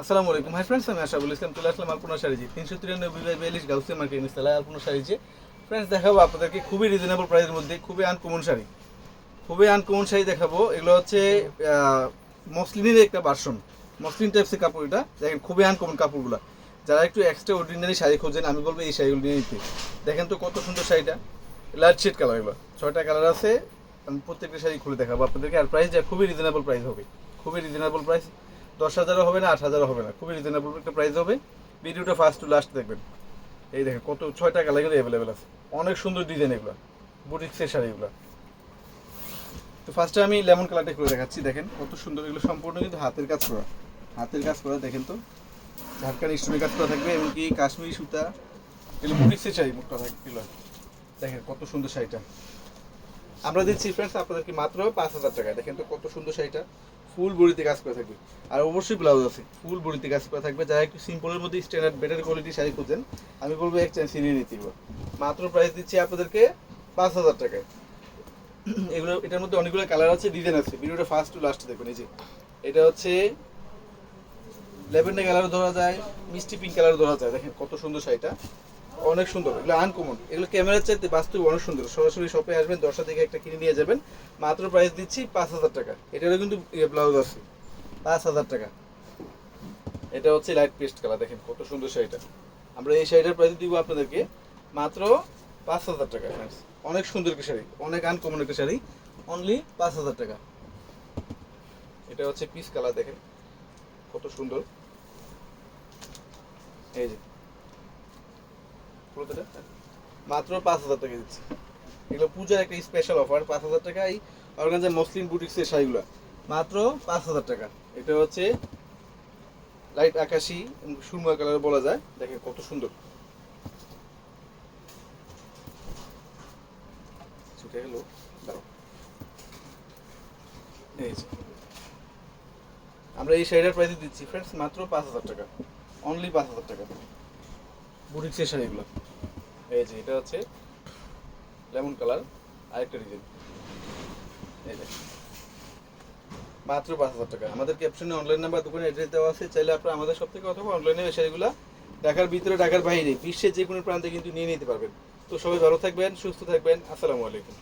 আসসালামু আলাইকুম। Hi friends আমি আশাবুল ইসলাম। চলে আসলাম আলপনা শাড়িজি তিনশো তিরানব্বই বাই বিয়াল্লিশ গাউসে মার্কেট ইনস্টালা আলপনা শাড়িজি ফ্রেন্ডস দেখাবো আপনাদেরকে খুবই রিজনেবল প্রাইসের মধ্যে, খুবই আনকমন শাড়ি। খুবই আনকমন শাড়ি দেখাবো। এগুলো হচ্ছে মসলিনের একটা বাসন মসলিন টাইপসের কাপড় এটা। দেখেন, খুবই আনকমন কাপড়গুলো। যারা একটু এক্সট্রা অর্ডিনারি শাড়ি খোঁজেন, আমি বলব এই শাড়িগুলো নিয়ে নিতে। দেখেন তো কত সুন্দর শাড়িটা। লাইট শেড কালার এগুলো। ছয়টা কালার আছে। আমি প্রত্যেকটা শাড়ি খুলে দেখাবো আপনাদেরকে। আর প্রাইস খুবই রিজনেবল প্রাইস হবে। খুবই রিজনেবল প্রাইস দশ হাজারও হবে না, আট হাজারও হবে না। খুবই রিজনেবল একটা প্রাইস হবে। ভিডিওটা ফার্স্ট টু লাস্ট দেখবেন। এই দেখেন, কত ছয়টা কালার কিন্তু অ্যাভেলেবেল আছে। অনেক সুন্দর ডিজাইন এগুলো বুটিক্সের শাড়িগুলো তো ফার্স্টে আমি লেমন কালারটা করে দেখাচ্ছি, দেখেন কত সুন্দর এগুলো সম্পূর্ণ কিন্তু হাতের কাজ করা। হাতের কাজ করা, দেখেন তো। ঝাড়খান স্টোনের কাজ করা থাকবে, এমনকি কাশ্মীরি সুতা, এগুলো বুটিক্সের শাড়ি মুখটা এগুলো। দেখেন কত সুন্দর শাড়িটা। আমরা দিচ্ছি ফ্রেন্ডস আপনাদেরকে মাত্র পাঁচ হাজার টাকায়। দেখেন তো কত সুন্দর শাড়িটা। ফুল বড়িতে কাজ করে থাকবে। আর অবশ্যই ব্লাউজ আছে, ফুল বড়িতে কাজ করে থাকবে। যারা একটু সিম্পলের মধ্যে স্ট্যান্ডার্ড বেটার কোয়ালিটি শাড়ি খুঁজেন, আমি বলব এক চান্স নিয়ে নিতে মাত্র প্রাইস দিচ্ছি আপনাদেরকে পাঁচ হাজার টাকায়। এগুলো, এটার মধ্যে অনেকগুলো কালার আছে ডিজাইন আছে। ভিডিওটা ফার্স্ট টু লাস্ট দেখুন, এই যে। এটা হচ্ছে ল্যাভেন্ডার কালার ধরা যায়, মিষ্টি পিঙ্ক কালার ধরা যায়। দেখেন কত সুন্দর শাড়িটা। অনেক সুন্দর, এগুলো আনকমন এগুলো ক্যামেরার চাইতে বাস্তবে অনেক সুন্দর। সরাসরি শপে আসবেন দশটা থেকে একটা কিনে নিয়ে যাবেন। মাত্র প্রাইস দিচ্ছি পাঁচ হাজার টাকা। এটারও কিন্তু ব্লাউজ আছে। পাঁচ হাজার টাকা। এটা হচ্ছে লাইট পেস্ট কালার দেখেন কত সুন্দর শাড়িটা। আমরা এই শাড়িটার প্রাইস দিব আপনাদেরকে মাত্র পাঁচ হাজার টাকা, friends। অনেক সুন্দর একটা শাড়ি, অনেক আনকমন একটা শাড়ি। অনলি পাঁচ হাজার টাকা। এটা হচ্ছে পিস কালার দেখেন। কত সুন্দর। এই যে মাত্র পাঁচ হাজার টাকা এগুলো পূজার একটা স্পেশাল অফার পাঁচ হাজার বুটিক্সের শাড়িগুলো। মাত্র পাঁচ হাজার টাকা। এটা হচ্ছে লাইট আকাশি বলা যায়। দেখেন কত সুন্দর। আমরা এই শাড়িটার প্রাইস দিচ্ছি ফ্রেন্ডস মাত্র পাঁচ হাজার টাকা। অনলি পাঁচ হাজার টাকা। বুটিক্সের এগুলো। এই যে, এটা হচ্ছে লেমন কালার, আরেকটা ডিজাইন। এই মাত্র পাঁচ হাজার টাকা। আমাদের ক্যাপশনে অনলাইন নাম্বার দোকানে অ্যাড্রেস দেওয়া আছে। চাইলে আপনারা আমাদের সব থেকে অথবা অনলাইনে শাড়িগুলো ঢাকার ভিতরে, ঢাকার বাইরে, বিশ্বের যে কোনো প্রান্তে কিন্তু নিয়ে নিতে পারবেন। তো সবাই ভালো থাকবেন, সুস্থ থাকবেন। আসসালামু আলাইকুম।